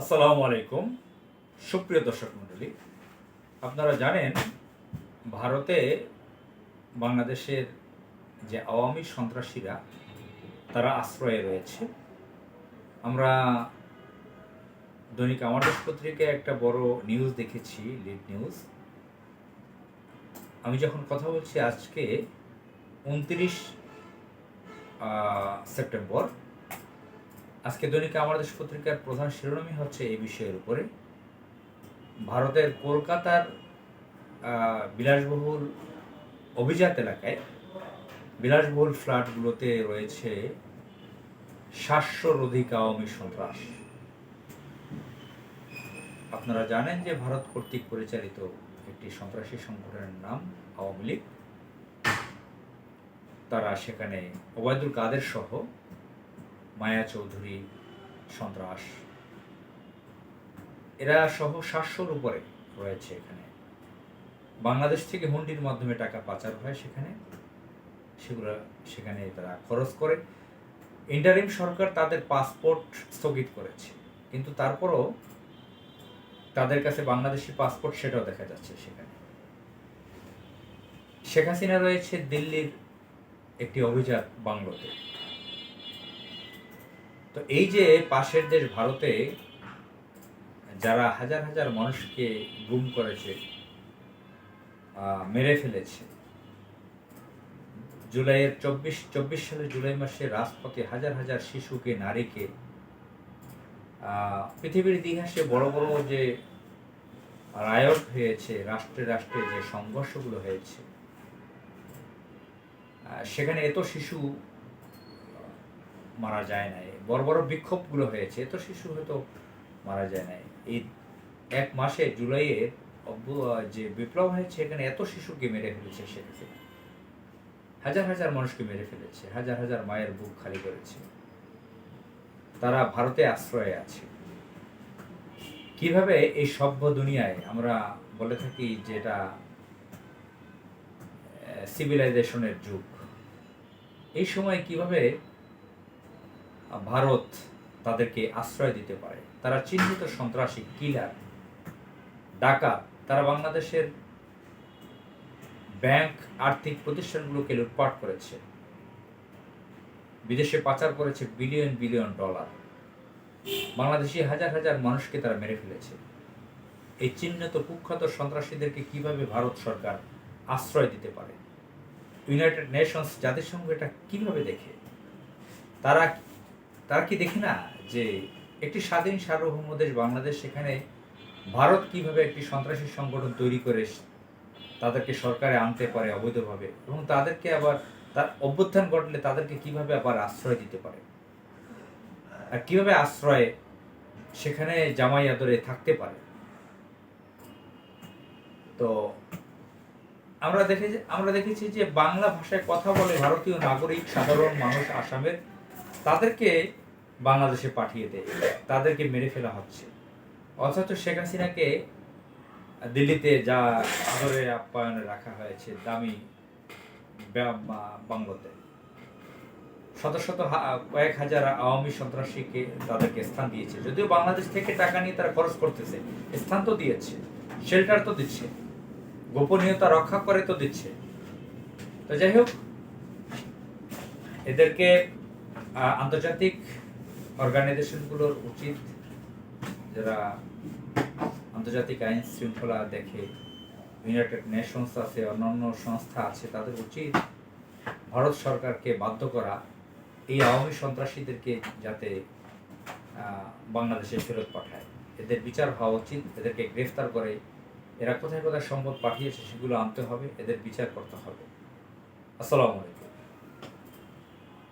আসসালামু আলাইকুম। সুপ্রিয় দর্শক মণ্ডলী, আপনারা জানেন, ভারতে বাংলাদেশের যে আওয়ামী সন্ত্রাসীরা, তারা আশ্রয়ে রয়েছে। আমরা দৈনিক আমার দেশ পত্রিকায় একটা বড় নিউজ দেখেছি লিড নিউজ আমি যখন কথা বলছি আজকে, উনত্রিশ সেপ্টেম্বর আজকে দৈনিক আমার দেশ পত্রিকার প্রধান শিরোনামই হচ্ছে এই বিষয়ের উপরে। ভারতের কলকাতার বিলাসবহুল অভিজাত এলাকায় বিলাসবহুল ফ্ল্যাটগুলোতে রয়েছে সাতশোর অধিক আওয়ামী সন্ত্রাস। আপনারা জানেন যে ভারত কর্তৃক পরিচালিত একটি সন্ত্রাসী সংগঠনের নাম আওয়ামী লীগ। তারা সেখানে ওবায়দুল কাদের সহ মায়া চৌধুরী, সন্ত্রাস। এরা সহ সাতশোর উপরে রয়েছে এখানে। বাংলাদেশ থেকে হুন্ডির মাধ্যমে টাকা পাচার হয় সেখানে। সেগুলো সেখানে তারা খরচ করে। ইন্টারিম সরকার তাদের পাসপোর্ট স্থগিত করেছে। কিন্তু তারপরও তাদের কাছে বাংলাদেশি পাসপোর্ট সেটাও দেখা যাচ্ছে সেখানে। শেখ হাসিনা রয়েছে দিল্লির একটি অভিজাত বাংলোতে। তো এই যে পাশের দেশ ভারতে যারা হাজার হাজার মানুষকে গুম করেছে মেরে ফেলেছে, জুলাইয়ের চব্বিশ চব্বিশ সালের জুলাই মাসে রাজপথে হাজার হাজার শিশুকে, নারীকে পৃথিবীর ইতিহাসে বড় বড় যে রায়ট হয়েছে, রাষ্ট্রে রাষ্ট্রে যে সংঘর্ষগুলো হয়েছে সেখানে এত শিশু মারা যায় নাই। বড় বড় বিক্ষোভগুলো হয়েছে এত শিশু হয়তো মারা যায় নাই। এই এক মাসে জুলাইয়ের অভ্যু- যে বিপ্লব হয়েছে, এখানে এত শিশুকে মেরে ফেলেছে হাসিনা হাজার হাজার মানুষকে মেরে ফেলেছে, হাজার হাজার মায়ের বুক খালি করেছে। তারা ভারতে আশ্রয়ে আছে। কীভাবে এই সভ্য দুনিয়ায় আমরা বলে থাকি যেটা সিভিলাইজেশনের যুগ? এই সময় কীভাবে ভারত তাদেরকে আশ্রয় দিতে পারে। তারা চিহ্নিত সন্ত্রাসী, কিলার, ডাকাত, তারা বাংলাদেশের ব্যাংক আর্থিক প্রতিষ্ঠানগুলোকে লুটপাট করেছে। বিদেশে পাচার করেছে বিলিয়ন বিলিয়ন ডলার। বাংলাদেশি হাজার হাজার মানুষকে তারা মেরে ফেলেছে। এই চিহ্নিত কুখ্যাত সন্ত্রাসীদেরকে কীভাবে ভারত সরকার আশ্রয় দিতে পারে? ইউনাইটেড নেশনস জাতিসংঘ এটা কীভাবে দেখে? তারা তারা কি দেখে না যে একটি স্বাধীন সার্বভৌম দেশ বাংলাদেশ সেখানে ভারত কীভাবে একটি সন্ত্রাসী সংগঠন তৈরি করে তাদেরকে সরকারে আনতে পারে অবৈধভাবে এবং তাদেরকে আবার তার অভ্যুত্থান ঘটলে তাদেরকে কীভাবে আবার আশ্রয় দিতে পারে? আর কীভাবে আশ্রয়ে সেখানে জামাই আদরে থাকতে পারে? তো আমরা দেখেছি আমরা দেখেছি যে বাংলা ভাষায় কথা বলে ভারতীয় নাগরিক, সাধারণ মানুষ, আসামের তাদেরকে বাংলাদেশে পাঠিয়ে দেয়, তাদেরকে মেরে ফেলা হচ্ছে। অথচ শেখ হাসিনাকে দিল্লিতে যা আদরে আপ্যায়নে রাখা হয়েছে, দামি বা- বা- শত শত কয়েক হাজার আওয়ামী সন্ত্রাসীকে তাদেরকে স্থান দিয়েছে। যদিও বাংলাদেশ থেকে টাকা নিয়ে তারা খরচ করতেছে, স্থান তো দিয়েছে, শেল্টার তো দিচ্ছে, গোপনীয়তা রক্ষা করে তো দিচ্ছে। তো যাই হোক, এদেরকে আন্তর্জাতিক অর্গানাইজেশনগুলোর উচিত যারা আন্তর্জাতিক আইন শৃঙ্খলা দেখে ইউনাইটেড নেশনস আছে, অন্যান্য সংস্থা আছে, তাদের উচিত ভারত সরকারকে বাধ্য করা এই আওয়ামী সন্ত্রাসীদেরকে যাতে বাংলাদেশে ফেরত পাঠায়। এদের বিচার হওয়া উচিত, এদেরকে গ্রেফতার করে। এরা কোথায় কোথায় সম্পদ পাঠিয়েছে সেগুলো আনতে হবে, এদের বিচার করতে হবে। আসসালামু আলাইকুম।